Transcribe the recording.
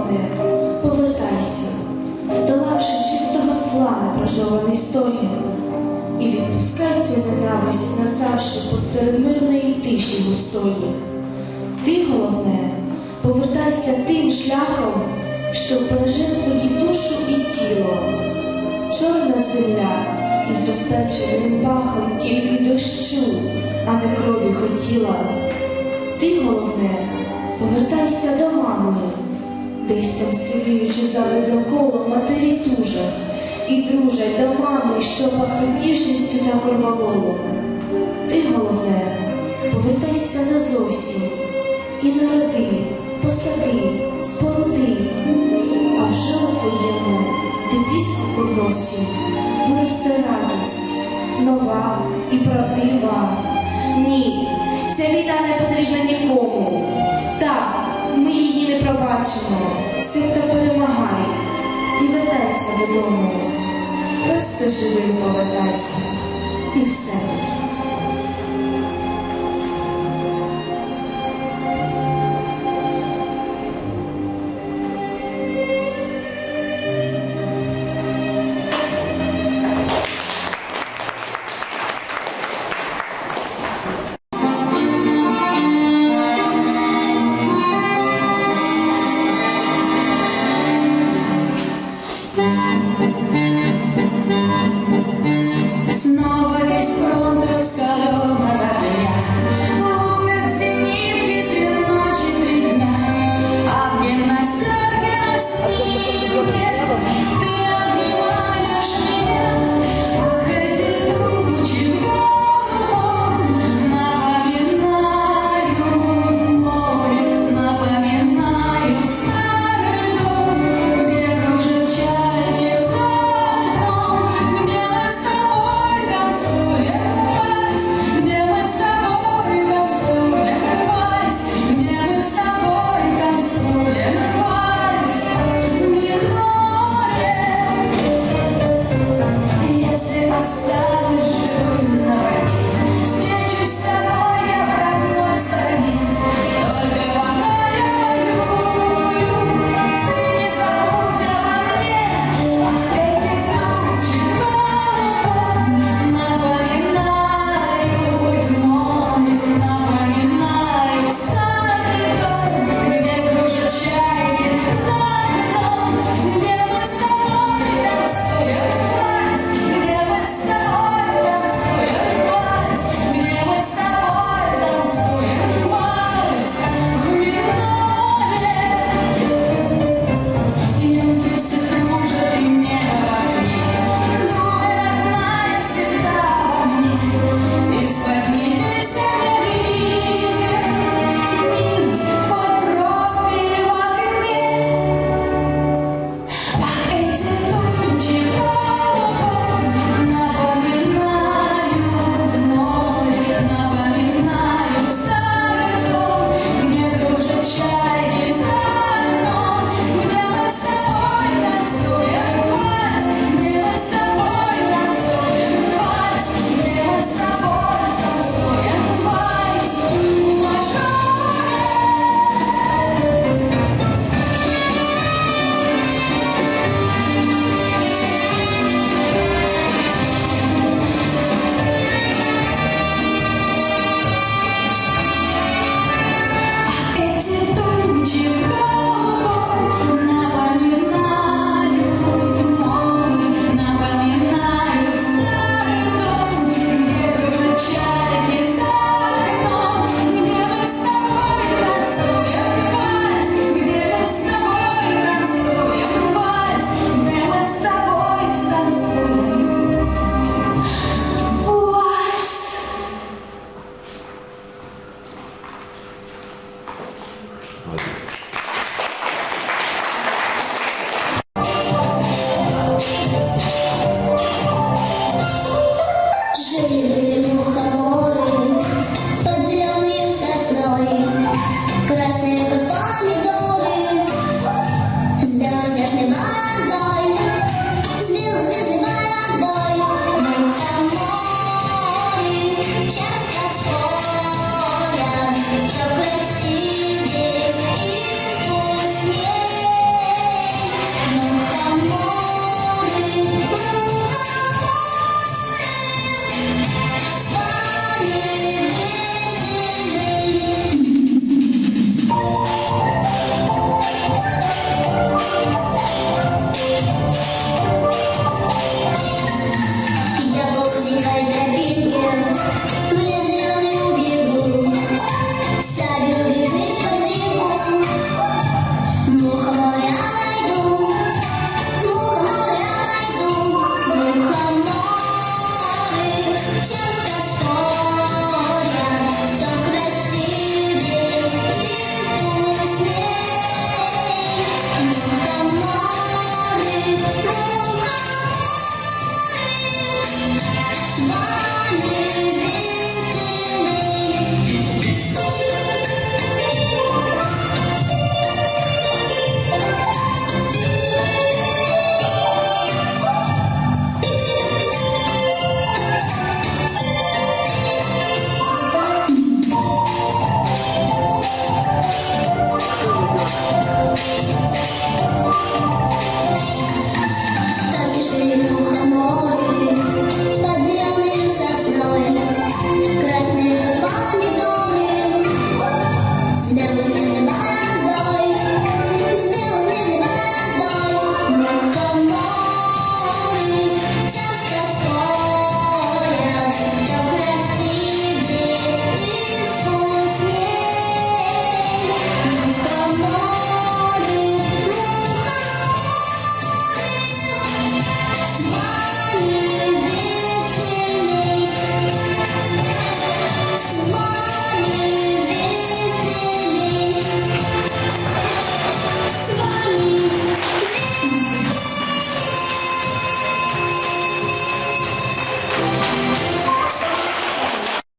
одне, повертайся, здолавши чистого слава прожований історію, і відпускай цю ненависть, назавши посеред мирної тиші густої. Ти, головне, повертайся тим шляхом, що береже твою душу і тіло, чорна земля із розпеченим пахом тільки дощу, а не крові хотіла. Ти, головне, повертайся до мами. Десь там сивіючи завидоколо, матері тужать і дружать до мами, що пахне ніжністю та корвалолом. Ти, головне, повертайся назовсім і народи, посади, споруди, а вже у твоєму дитиську курносі виросте радість, нова і правдива. Ні, ця війна не потрібна нікому. Так пробачимо, синто перемагай і вертайся додому. Просто живим повертайся і все.